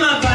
今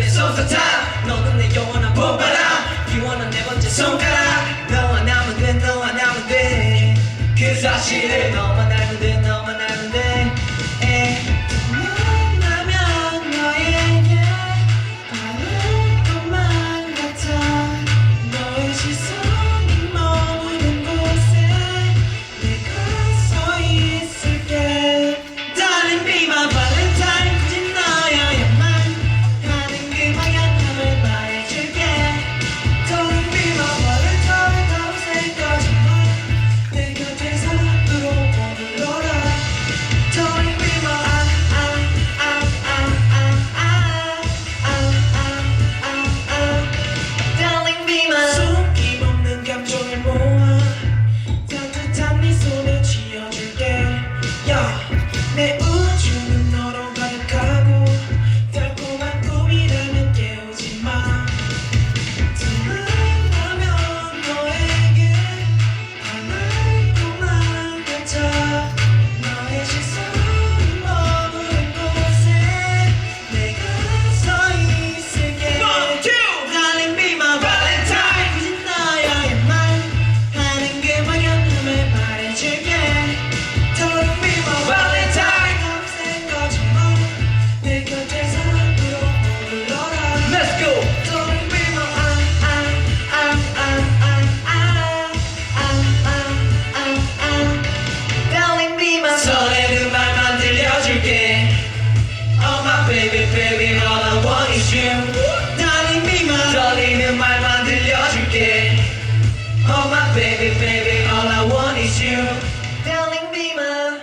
그리 쏟아져 너는 내 영원한 봄바람 기원한 내 번째 손가락. 너와 나면 돼 너와 나면 돼그 사실을 너만 baby all I want is you 달린 비만 떨리는 말만 들려줄게 Oh my baby baby all I want is you 달린 비만